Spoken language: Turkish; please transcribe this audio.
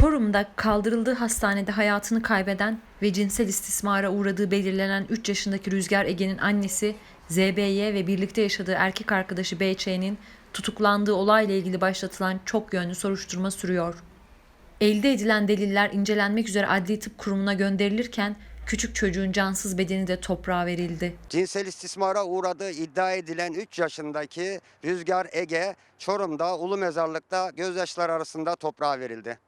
Çorum'da kaldırıldığı hastanede hayatını kaybeden ve cinsel istismara uğradığı belirlenen 3 yaşındaki Rüzgar Ege'nin annesi ZBY ve birlikte yaşadığı erkek arkadaşı BÇ'nin tutuklandığı olayla ilgili başlatılan çok yönlü soruşturma sürüyor. Elde edilen deliller incelenmek üzere Adli Tıp Kurumu'na gönderilirken küçük çocuğun cansız bedeni de toprağa verildi. Cinsel istismara uğradığı iddia edilen 3 yaşındaki Rüzgar Ege Çorum'da Ulu Mezarlık'ta gözyaşlar arasında toprağa verildi.